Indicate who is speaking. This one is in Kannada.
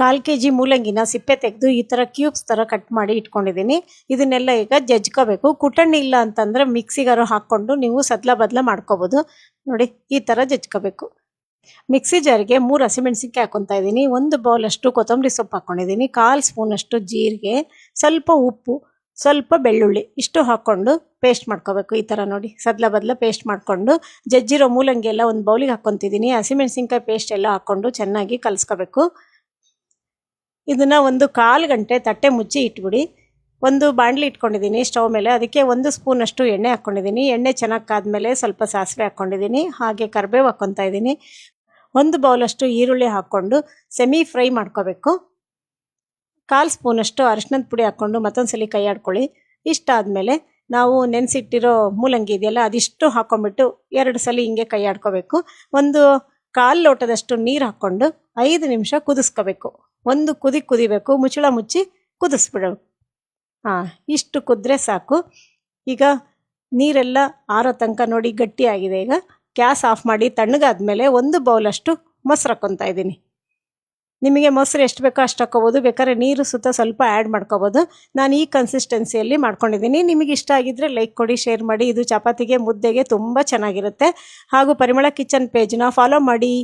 Speaker 1: ಕಾಲು ಕೆ ಜಿ ಮೂಲಂಗಿನ ಸಿಪ್ಪೆ ತೆಗೆದು ಈ ಥರ ಕ್ಯೂಬ್ಸ್ ಥರ ಕಟ್ ಮಾಡಿ ಇಟ್ಕೊಂಡಿದ್ದೀನಿ. ಇದನ್ನೆಲ್ಲ ಈಗ ಜಜ್ಕೋಬೇಕು. ಕುಟಣ್ಣಿ ಇಲ್ಲ ಅಂತಂದರೆ ಮಿಕ್ಸಿಗಾರು ಹಾಕ್ಕೊಂಡು ನೀವು ಸದ್ಲ ಬದಲ ಮಾಡ್ಕೋಬೋದು. ನೋಡಿ, ಈ ಥರ ಜಜ್ಕೋಬೇಕು. ಮಿಕ್ಸಿ ಜಾರಿಗೆ ಮೂರು ಹಸಿಮೆಣಸಿನ್ಕಾಯಿ ಹಾಕ್ಕೊತಾ ಇದ್ದೀನಿ. ಒಂದು ಬೌಲಷ್ಟು ಕೊತ್ತಂಬರಿ ಸೊಪ್ಪು ಹಾಕ್ಕೊಂಡಿದ್ದೀನಿ ಕಾಲು ಸ್ಪೂನಷ್ಟು ಜೀರಿಗೆ, ಸ್ವಲ್ಪ ಉಪ್ಪು, ಸ್ವಲ್ಪ ಬೆಳ್ಳುಳ್ಳಿ ಇಷ್ಟು ಹಾಕ್ಕೊಂಡು ಪೇಸ್ಟ್ ಮಾಡ್ಕೋಬೇಕು. ಈ ಥರ ನೋಡಿ, ಸದ್ಲ ಬದಲ ಪೇಸ್ಟ್ ಮಾಡಿಕೊಂಡು ಜಜ್ಜಿರೋ ಮೂಲಂಗಿ ಎಲ್ಲ ಒಂದು ಬೌಲಿಗೆ ಹಾಕ್ಕೊತಿದ್ದೀನಿ ಹಸಿಮೆಣಸಿನ್ಕಾಯಿ ಪೇಸ್ಟ್ ಎಲ್ಲ ಹಾಕ್ಕೊಂಡು ಚೆನ್ನಾಗಿ ಕಲಿಸ್ಕೋಬೇಕು. ಇದನ್ನು ಒಂದು ಕಾಲು ಗಂಟೆ ತಟ್ಟೆ ಮುಚ್ಚಿ ಇಟ್ಬಿಡಿ. ಒಂದು ಬಾಣಲಿ ಇಟ್ಕೊಂಡಿದ್ದೀನಿ ಸ್ಟವ್ ಮೇಲೆ. ಅದಕ್ಕೆ ಒಂದು ಸ್ಪೂನಷ್ಟು ಎಣ್ಣೆ ಹಾಕ್ಕೊಂಡಿದ್ದೀನಿ ಎಣ್ಣೆ ಚೆನ್ನಾಗಿ ಕಾದ್ಮೇಲೆ ಸ್ವಲ್ಪ ಸಾಸಿವೆ ಹಾಕ್ಕೊಂಡಿದ್ದೀನಿ ಹಾಗೆ ಕರಿಬೇವು ಹಾಕ್ಕೊತಾ ಇದ್ದೀನಿ. ಒಂದು ಬೌಲಷ್ಟು ಈರುಳ್ಳಿ ಹಾಕ್ಕೊಂಡು ಸೆಮಿ ಫ್ರೈ ಮಾಡ್ಕೋಬೇಕು. ಕಾಲು ಸ್ಪೂನಷ್ಟು ಅರಿಶಿನದ ಪುಡಿ ಹಾಕ್ಕೊಂಡು ಮತ್ತೊಂದು ಸಲ ಕೈ ಆಡ್ಕೊಳ್ಳಿ. ಇಷ್ಟಾದಮೇಲೆ ನಾವು ನೆನೆಸಿಟ್ಟಿರೋ ಮೂಲಂಗಿ ಇದೆಯಲ್ಲ, ಅದಿಷ್ಟು ಹಾಕ್ಕೊಂಬಿಟ್ಟು ಎರಡು ಸಲ ಹಿಂಗೆ ಕೈ ಆಡ್ಕೋಬೇಕು. ಒಂದು ಕಾಲು ಲೋಟದಷ್ಟು ನೀರು ಹಾಕ್ಕೊಂಡು ಐದು ನಿಮಿಷ ಕುದಿಸ್ಕೋಬೇಕು. ಒಂದು ಕುದಿ ಕುದಿಬೇಕು, ಮುಚ್ಚಳ ಮುಚ್ಚಿ ಕುದಿಸ್ಬಿಡಬೇಕು ಹಾಂ ಇಷ್ಟು ಕುದ್ರೆ ಸಾಕು. ಈಗ ನೀರೆಲ್ಲ ಆರೋ ತನಕ ನೋಡಿ ಗಟ್ಟಿಯಾಗಿದೆ. ಈಗ ಗ್ಯಾಸ್ ಆಫ್ ಮಾಡಿ ತಣ್ಣಗಾದ ಮೇಲೆ ಒಂದು ಬೌಲಷ್ಟು ಮೊಸರು ಹಾಕ್ಕೊತಾ ಇದ್ದೀನಿ. ನಿಮಗೆ ಮೊಸರು ಎಷ್ಟು ಬೇಕೋ ಅಷ್ಟು ಹಾಕ್ಕೋಬೋದು. ಬೇಕಾದ್ರೆ ನೀರು ಸುತ್ತ ಸ್ವಲ್ಪ ಆ್ಯಡ್ ಮಾಡ್ಕೋಬೋದು. ನಾನು ಈ ಕನ್ಸಿಸ್ಟೆನ್ಸಿಯಲ್ಲಿ ಮಾಡ್ಕೊಂಡಿದ್ದೀನಿ. ನಿಮಗೆ ಇಷ್ಟ ಆಗಿದ್ದರೆ ಲೈಕ್ ಕೊಡಿ ಶೇರ್ ಮಾಡಿ. ಇದು ಚಪಾತಿಗೆ, ಮುದ್ದೆಗೆ ತುಂಬ ಚೆನ್ನಾಗಿರುತ್ತೆ. ಹಾಗೂ ಪರಿಮಳ ಕಿಚನ್ ಪೇಜ್ನ ಫಾಲೋ ಮಾಡಿ.